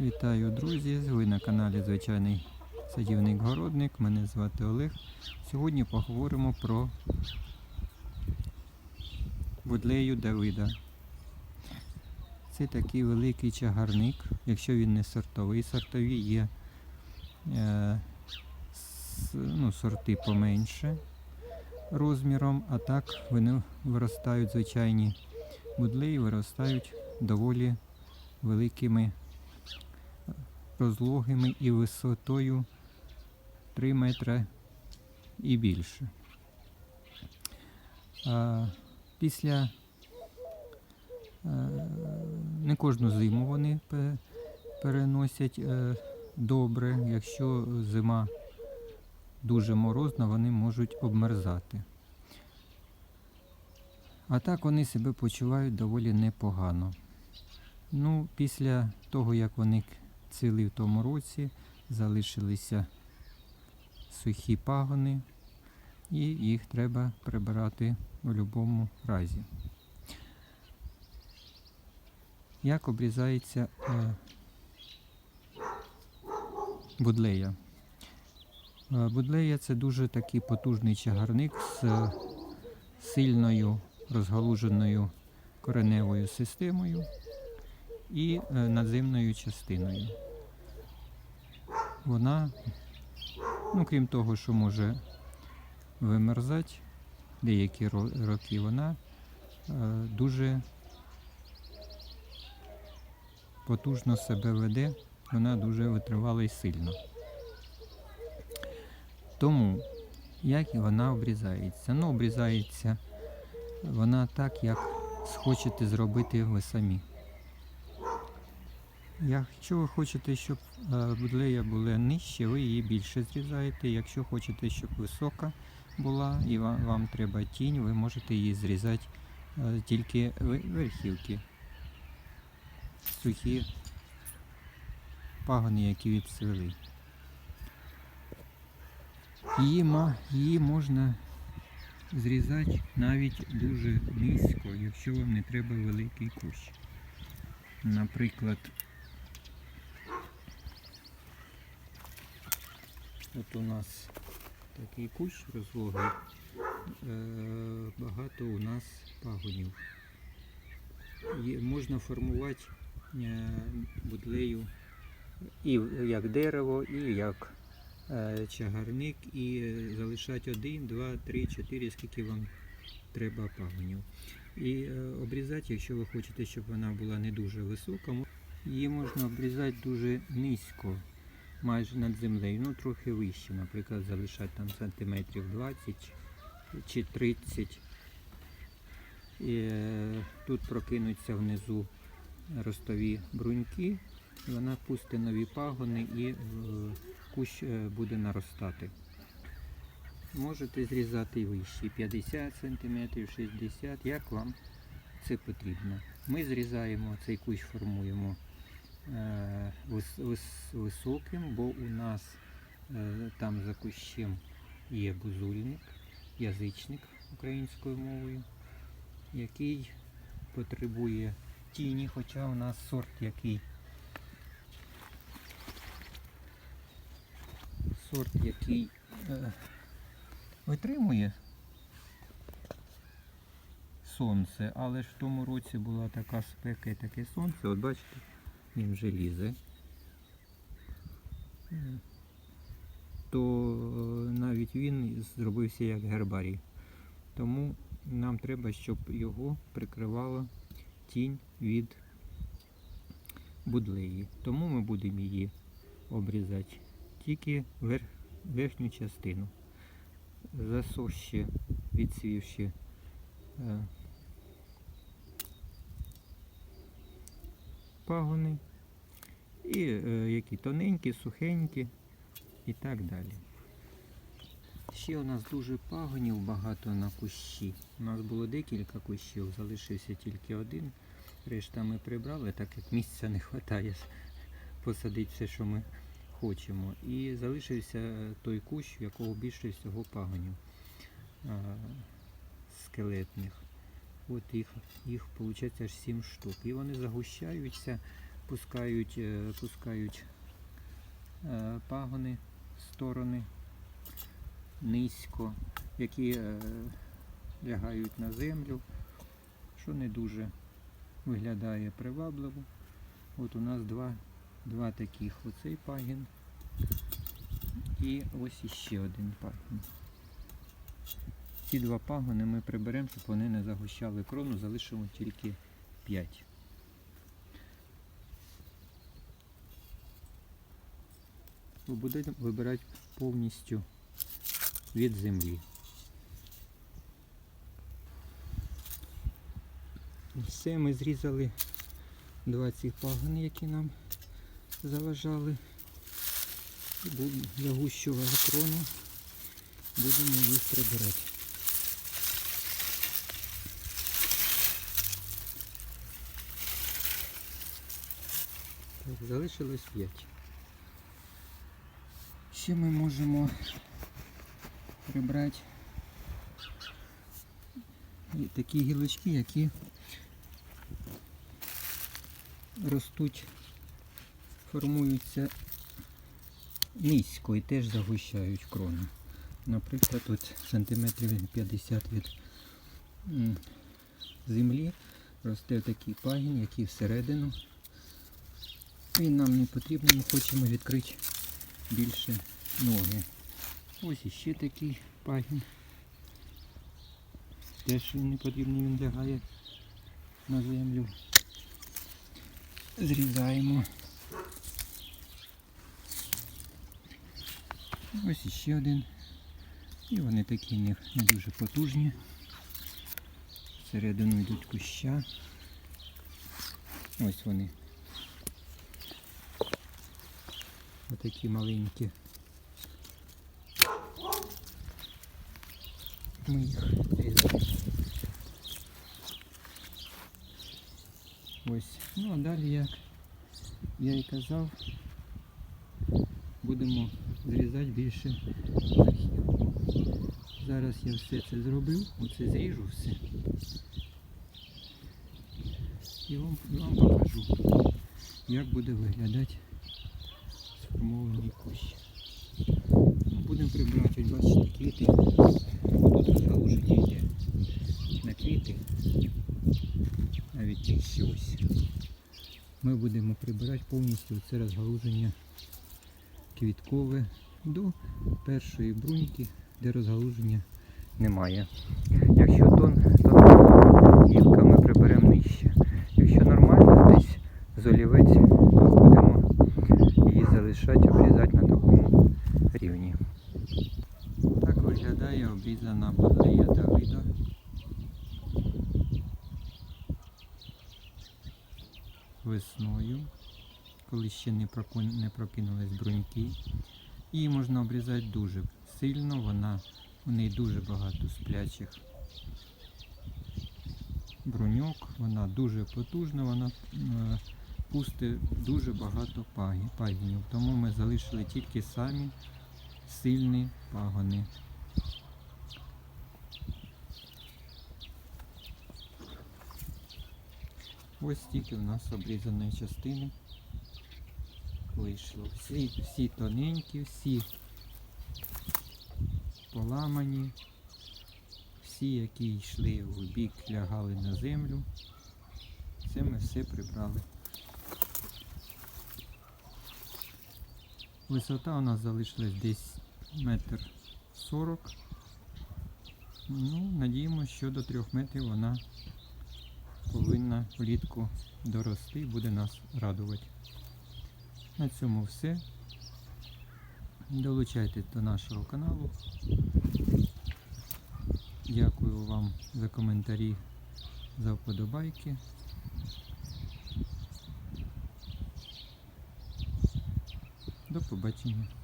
Вітаю, друзі! Ви на каналі Звичайний садівник-городник. Мене звати Олег. Сьогодні поговоримо про будлею Давида. Це такий великий чагарник, якщо він не сортовий. Сортові є е, ну, сорти поменше розміром, а так вони виростають звичайні будлеї, виростають доволі великими розлогими і висотою 3 метри і більше. Після е, не кожну зиму вони переносять е, добре. Якщо зима дуже морозна, вони можуть обмерзати. А так вони себе почувають доволі непогано. Ну, після того, як вони цвіли в тому році, залишилися сухі пагони, і їх треба прибирати у будь-якому разі. Як обрізається е, будлея? Е, Будлея це дуже такий потужний чагарник з сильною розгалуженою кореневою системою і е, надземною частиною. Вона, ну крім того, що може вимерзати деякі роки, вона е, дуже потужно себе веде, вона дуже витривала і сильно. Тому, як і вона обрізається? Ну, обрізається вона так, як схочете зробити ви самі. Якщо ви хочете, щоб е, будлея була нижче, ви її більше зрізаєте. Якщо хочете, щоб висока була і вам, вам треба тінь, ви можете її зрізати е, тільки верхівки. Сухі пагони, які відцвели. Її, її можна зрізати навіть дуже низько, якщо вам не треба великий кущ. Наприклад, от у нас такий кущ розлогий, е, багато у нас пагонів. Можна формувати е, будлею і як дерево, і як е, чагарник, і залишати один, два, три, чотири, скільки вам треба пагонів. І обрізати, якщо ви хочете, щоб вона була не дуже висока, її можна обрізати дуже низько, майже над землею, ну трохи вище, наприклад, залишати там сантиметрів 20 чи 30. І, е, тут прокинуться внизу ростові бруньки, і вона пустить нові пагони і е, кущ е, буде наростати. Можете зрізати вище 50 см, 60 як вам це потрібно. Ми зрізаємо цей кущ, формуємо високим, бо у нас е, там за кущем є бузульник, язичник українською мовою, який потребує тіні, хоча у нас сорт який. Сорт, який е, витримує сонце, але ж в тому році була така спека і таке сонце, от бачите, він вже лізе. То навіть він зробився як гербарій. Тому нам треба, щоб його прикривала тінь від будлеї. Тому ми будемо її обрізати тільки вер... верхню частину. Засощі, відсвівші е, пагони. І е, які тоненькі, сухенькі і так далі. Ще у нас дуже пагонів багато на кущі. У нас було декілька кущів, залишився тільки один. Решта ми прибрали, так як місця не вистачає посадити все, що ми хочемо. І залишився той кущ, в якого більше всього пагонів скелетних. От їх, їх виходить аж 7 штук. І вони загущаються пускають, е, пускають е, пагони сторони низько, які е, лягають на землю, що не дуже виглядає привабливо. От у нас два, два таких. Оцей пагін і ось іще один пагін. Ці два пагони ми приберемо, щоб вони не загущали крону, залишимо тільки 5. Будемо вибирати повністю від землі. Все, ми зрізали два ці пагони, які нам заважали. І будемо загущували крону. Будемо їх прибирати. Так, залишилось 5. Ще ми можемо прибрати такі гілочки, які ростуть, формуються низько і теж загущають крону. Наприклад, тут сантиметрів 50 від землі росте такий пагін, який всередину. Він нам не потрібен, ми хочемо відкрити більше ноги. Ось іще такий пагін. Теж не потрібний, він лягає на землю. Зрізаємо. Ось іще один. І вони такі не, не дуже потужні. Всередину йдуть куща. Ось вони. Отакі маленькі. Ми їх різаємо. Ось. Ну а далі, як я і казав, будемо зрізати більше верхів. Зараз я все це зробив, оце зріжу все. І вам, вам покажу, як буде виглядати сформований кущ. Будемо прибирати, ось бачите, квіти. Тут розгалуження йде на квіти. Навіть ще ось. Ми будемо прибирати повністю це розгалуження квіткове до першої бруньки, де розгалуження немає. Якщо тон, тонка гілка, ми приберемо нижче. Якщо нормально, десь з то будемо її залишати, обрізати на такому рівні. Так виглядає обрізана базилія Давида. Весною, коли ще не, не прокинулись бруньки. Її можна обрізати дуже сильно, вона, у неї дуже багато сплячих бруньок, вона дуже потужна, вона е, пустить дуже багато пагі- пагінів. Тому ми залишили тільки самі сильні пагони. Ось стільки у нас обрізаної частини вийшло. Всі, всі тоненькі, всі поламані, всі, які йшли в бік, лягали на землю. Це ми все прибрали. Висота у нас залишилась десь метр сорок. Ну, надіємося, що до трьох метрів вона повинна влітку дорости і буде нас радувати. На цьому все. Долучайтесь до нашого каналу. Дякую вам за коментарі, за вподобайки. До побачення.